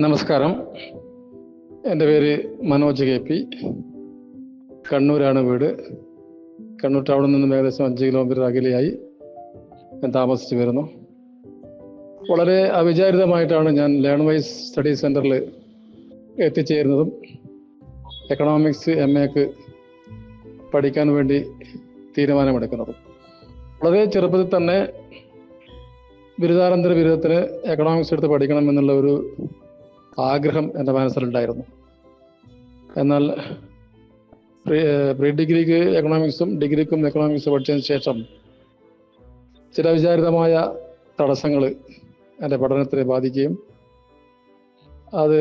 നമസ്കാരം. എന്റെ പേര് മനോജ് കെ പി. കണ്ണൂരാണ് വീട്. കണ്ണൂർ ടൗണിൽ നിന്നും ഏകദേശം അഞ്ച് കിലോമീറ്റർ അകലെയായി ഞാൻ താമസിച്ചു വരുന്നു. വളരെ അവിചാരിതമായിട്ടാണ് ഞാൻ ലേൺ വൈസ് സ്റ്റഡി സെന്ററിൽ എത്തിച്ചേരുന്നതും എക്കണോമിക്സ് എം എക്ക് പഠിക്കാൻ വേണ്ടി തീരുമാനമെടുക്കുന്നതും. വളരെ ചെറുപ്പത്തിൽ തന്നെ ബിരുദാനന്തര ബിരുദത്തിന് എക്കണോമിക്സ് എടുത്ത് പഠിക്കണം എന്നുള്ള ഒരു ആഗ്രഹം എന്റെ മനസ്സിലുണ്ടായിരുന്നു. എന്നാൽ പ്രീ ഡിഗ്രിക്ക് എക്കണോമിക്സും ഡിഗ്രിക്കും എക്കണോമിക്സ് പഠിച്ചതിന് ശേഷം ചില വിചാരിതമായ തടസ്സങ്ങൾ എന്റെ പഠനത്തിനെ ബാധിക്കുകയും അത്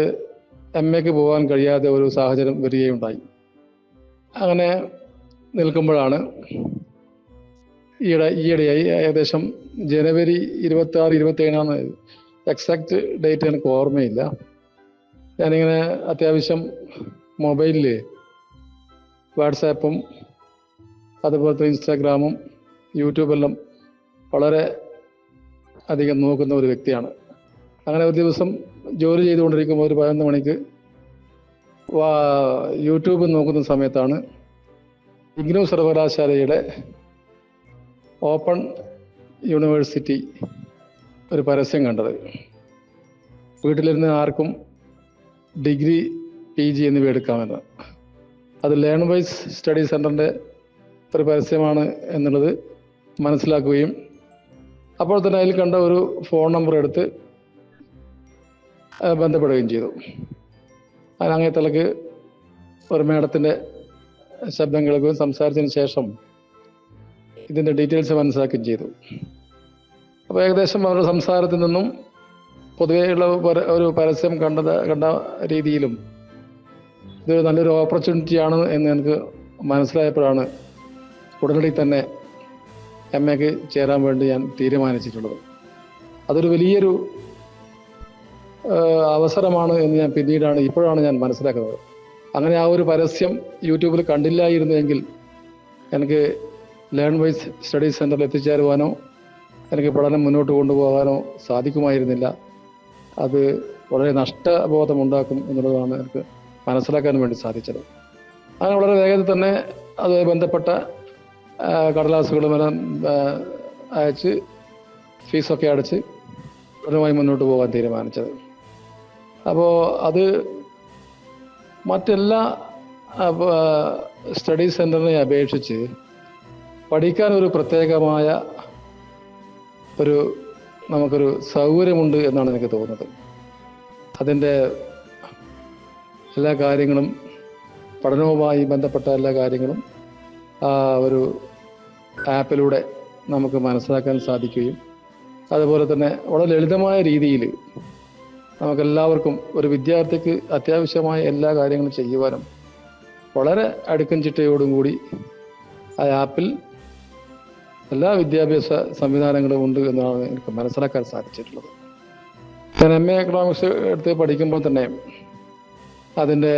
എം എക്ക് പോകാൻ കഴിയാതെ ഒരു സാഹചര്യം വരികയുണ്ടായി. അങ്ങനെ നിൽക്കുമ്പോഴാണ് ഈയിടെ ഈയിടെയായി ഏകദേശം ജനുവരി ഇരുപത്തി ആറ് ഇരുപത്തി ഏഴാണ് എക്സാക്ട് ഡേറ്റ് എനിക്ക് ഓർമ്മയില്ല. ഞാനിങ്ങനെ അത്യാവശ്യം മൊബൈലിൽ വാട്സാപ്പും അതുപോലത്തെ ഇൻസ്റ്റാഗ്രാമും യൂട്യൂബെല്ലാം വളരെ അധികം നോക്കുന്ന ഒരു വ്യക്തിയാണ്. അങ്ങനെ ഒരു ദിവസം ജോലി ചെയ്തുകൊണ്ടിരിക്കുമ്പോൾ ഒരു പതിനൊന്ന് മണിക്ക് യൂട്യൂബ് നോക്കുന്ന സമയത്താണ് ഇഗ്നു സർവകലാശാലയുടെ ഓപ്പൺ യൂണിവേഴ്സിറ്റി ഒരു പരസ്യം കണ്ടത്. വീട്ടിലിരുന്ന് ആർക്കും ഡിഗ്രി പി ജി എന്നിവ എടുക്കാമെന്ന് അത് ലേൺ വൈസ് സ്റ്റഡി സെന്ററിന്റെ ഒരു പരസ്യമാണ് എന്നുള്ളത് മനസ്സിലാക്കുകയും അപ്പോൾ തന്നെ അതിൽ കണ്ട ഒരു ഫോൺ നമ്പർ എടുത്ത് ബന്ധപ്പെടുകയും ചെയ്തു. അതിനങ്ങേ തലക്ക് ഒരു മേഡത്തിന്റെ ശബ്ദം കേൾക്കുകയും സംസാരിച്ചതിന് ശേഷം ഇതിന്റെ ഡീറ്റെയിൽസ് മനസ്സിലാക്കുകയും ചെയ്തു. അപ്പോൾ ഏകദേശം അവരുടെ സംസാരത്തിൽ നിന്നും പൊതുവെയുള്ള ഒരു പരസ്യം കണ്ടത് കണ്ട രീതിയിലും ഇതൊരു നല്ലൊരു ഓപ്പർച്യൂണിറ്റി ആണ് എന്ന് എനിക്ക് മനസ്സിലായപ്പോഴാണ് ഉടനടി തന്നെ എം എക്ക് ചേരാൻ വേണ്ടി ഞാൻ തീരുമാനിച്ചിട്ടുള്ളത്. അതൊരു വലിയൊരു അവസരമാണ് എന്ന് ഞാൻ പിന്നീടാണ് ഇപ്പോഴാണ് ഞാൻ മനസ്സിലാക്കുന്നത്. അങ്ങനെ ആ ഒരു പരസ്യം യൂട്യൂബിൽ കണ്ടില്ലായിരുന്നെങ്കിൽ എനിക്ക് ലേൺ വൈസ് സ്റ്റഡീസ് സെന്ററിൽ എത്തിച്ചേരുവാനോ എനിക്ക് പഠനം മുന്നോട്ട് കൊണ്ടുപോകാനോ സാധിക്കുമായിരുന്നില്ല. അത് വളരെ നഷ്ടബോധം ഉണ്ടാക്കും എന്നുള്ളതാണ് എനിക്ക് മനസ്സിലാക്കാൻ വേണ്ടി സാധിച്ചത്. അങ്ങനെ വളരെ വേഗത്തിൽ തന്നെ അത് ബന്ധപ്പെട്ട കടലാസുകളും എല്ലാം അയച്ച് ഫീസൊക്കെ അടച്ച് അതുമായി മുന്നോട്ട് പോകാൻ തീരുമാനിച്ചത്. അപ്പോൾ അത് മറ്റെല്ലാ സ്റ്റഡി സെന്ററിനെ അപേക്ഷിച്ച് പഠിക്കാൻ ഒരു പ്രത്യേകമായ ഒരു നമുക്കൊരു സൗകര്യമുണ്ട് എന്നാണ് എനിക്ക് തോന്നുന്നത്. അതിന്റെ എല്ലാ കാര്യങ്ങളും പഠനവുമായി ബന്ധപ്പെട്ട എല്ലാ കാര്യങ്ങളും ആ ഒരു ആപ്പിലൂടെ നമുക്ക് മനസ്സിലാക്കാൻ സാധിക്കുകയും അതുപോലെ തന്നെ വളരെ ലളിതമായ രീതിയിൽ നമുക്കെല്ലാവർക്കും ഒരു വിദ്യാർത്ഥിക്ക് അത്യാവശ്യമായ എല്ലാ കാര്യങ്ങളും ചെയ്യുവാനും വളരെ അടുക്കും ചിട്ടയോടും കൂടി ആ ആപ്പിൽ എല്ലാ വിദ്യാഭ്യാസ സംവിധാനങ്ങളും ഉണ്ട് എന്നാണ് എനിക്ക് മനസ്സിലാക്കാൻ സാധിച്ചിട്ടുള്ളത്. ഞാൻ എം എ എക്കണോമിക്സ് എടുത്ത് പഠിക്കുമ്പോൾ തന്നെ അതിന്റെ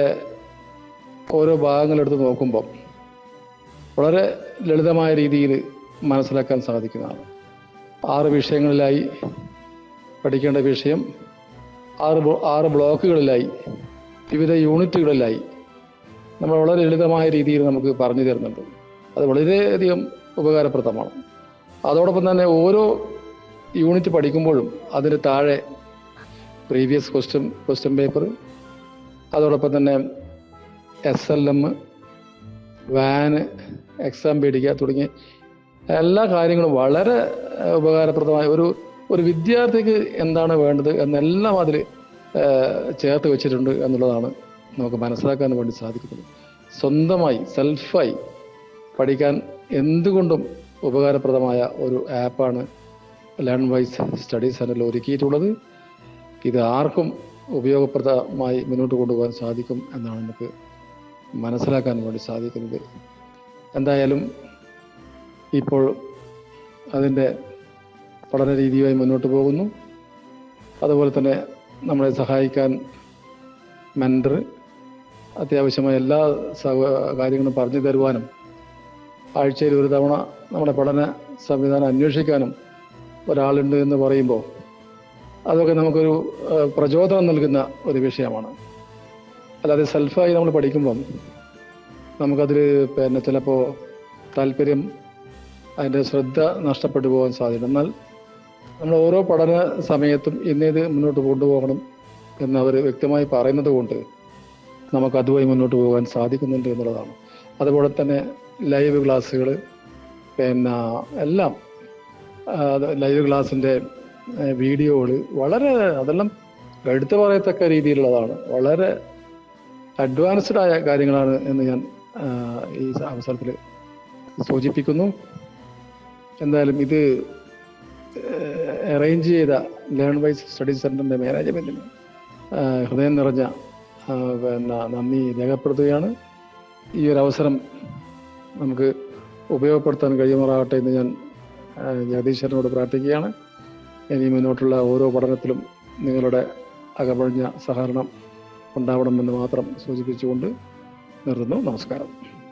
ഓരോ ഭാഗങ്ങളെടുത്ത് നോക്കുമ്പോൾ വളരെ ലളിതമായ രീതിയിൽ മനസ്സിലാക്കാൻ സാധിക്കുന്നതാണ്. ആറ് വിഷയങ്ങളിലായി പഠിക്കേണ്ട വിഷയം ആറ് ആറ് ബ്ലോക്കുകളിലായി വിവിധ യൂണിറ്റുകളിലായി നമ്മൾ വളരെ ലളിതമായ രീതിയിൽ നമുക്ക് പറഞ്ഞു തരുന്നുണ്ട്. അത് വളരെയധികം ഉപകാരപ്രദമാണ്. അതോടൊപ്പം തന്നെ ഓരോ യൂണിറ്റ് പഠിക്കുമ്പോഴും അതിന് താഴെ പ്രീവിയസ് ക്വസ്റ്റ്യൻ ക്വസ്റ്റ്യൻ പേപ്പർ അതോടൊപ്പം തന്നെ എസ് എൽ എം വാന് എക്സാം പേടിക്കുക തുടങ്ങിയ എല്ലാ കാര്യങ്ങളും വളരെ ഉപകാരപ്രദമായ ഒരു ഒരു വിദ്യാർത്ഥിക്ക് എന്താണ് വേണ്ടത് എന്നെല്ലാം അതിൽ ചേർത്ത് വെച്ചിട്ടുണ്ട് എന്നുള്ളതാണ് നമുക്ക് മനസ്സിലാക്കാൻ വേണ്ടി സാധിക്കുന്നത്. സ്വന്തമായി സെൽഫായി പഠിക്കാൻ എന്തുകൊണ്ടും ഉപകാരപ്രദമായ ഒരു ആപ്പാണ് ലേൺ വൈസ് സ്റ്റഡി സെന്ററിൽ ഒരുക്കിയിട്ടുള്ളത്. ഇത് ആർക്കും ഉപയോഗപ്രദമായി മുന്നോട്ട് കൊണ്ടുപോകാൻ സാധിക്കും എന്നാണ് നമുക്ക് മനസ്സിലാക്കാൻ വേണ്ടി സാധിക്കുന്നത്. എന്തായാലും ഇപ്പോൾ അതിന്റെ പഠന രീതിയുമായി മുന്നോട്ട് പോകുന്നു. അതുപോലെ തന്നെ നമ്മളെ സഹായിക്കാൻ മെന്റർ അത്യാവശ്യമായ എല്ലാ കാര്യങ്ങളും പറഞ്ഞു തരുവാനും ആഴ്ചയിൽ ഒരു തവണ നമ്മുടെ പഠന സംവിധാനം അന്വേഷിക്കാനും ഒരാളുണ്ട് എന്ന് പറയുമ്പോൾ അതൊക്കെ നമുക്കൊരു പ്രചോദനം നൽകുന്ന ഒരു വിഷയമാണ്. അല്ലാതെ സെൽഫായി നമ്മൾ പഠിക്കുമ്പം നമുക്കതിൽ പിന്നെ ചിലപ്പോൾ താല്പര്യം അതിന്റെ ശ്രദ്ധ നഷ്ടപ്പെട്ടു പോകാൻ സാധ്യത. എന്നാൽ നമ്മൾ ഓരോ പഠന സമയത്തും ഇന്നേത് മുന്നോട്ട് കൊണ്ടുപോകണം എന്ന് അവർ വ്യക്തമായി പറയുന്നത് കൊണ്ട് നമുക്ക് അതുമായി മുന്നോട്ട് പോകാൻ സാധിക്കുന്നുണ്ട് എന്നുള്ളതാണ്. അതുപോലെ തന്നെ ലൈവ് ക്ലാസ്സുകൾ പിന്നെ എല്ലാം ലൈവ് ക്ലാസ്സിന്റെ വീഡിയോകൾ വളരെ അതെല്ലാം എടുത്തു പറയത്തക്ക രീതിയിലുള്ളതാണ്. വളരെ അഡ്വാൻസ്ഡ് ആയ കാര്യങ്ങളാണ് എന്ന് ഞാൻ ഈ അവസരത്തിൽ സൂചിപ്പിക്കുന്നു. എന്തായാലും ഇത് അറേഞ്ച് ചെയ്ത ലേൺ വൈസ് സ്റ്റഡി സെന്ററിന്റെ മാനേജ്മെന്റിന് ഹൃദയം നിറഞ്ഞ പിന്നെ നന്ദി രേഖപ്പെടുത്തുകയാണ്. ഈ ഒരു അവസരം നമുക്ക് ഉപയോഗപ്പെടുത്താൻ കഴിയുമാറാകട്ടെ എന്ന് ഞാൻ ജഗദീശ്വരനോട് പ്രാർത്ഥിക്കുകയാണ്. ഇനി മുന്നോട്ടുള്ള ഓരോ പഠനത്തിലും നിങ്ങളുടെ അകമഴിഞ്ഞ സഹകരണം ഉണ്ടാവണമെന്ന് മാത്രം സൂചിപ്പിച്ചുകൊണ്ട് നിർത്തുന്നു. നമസ്കാരം.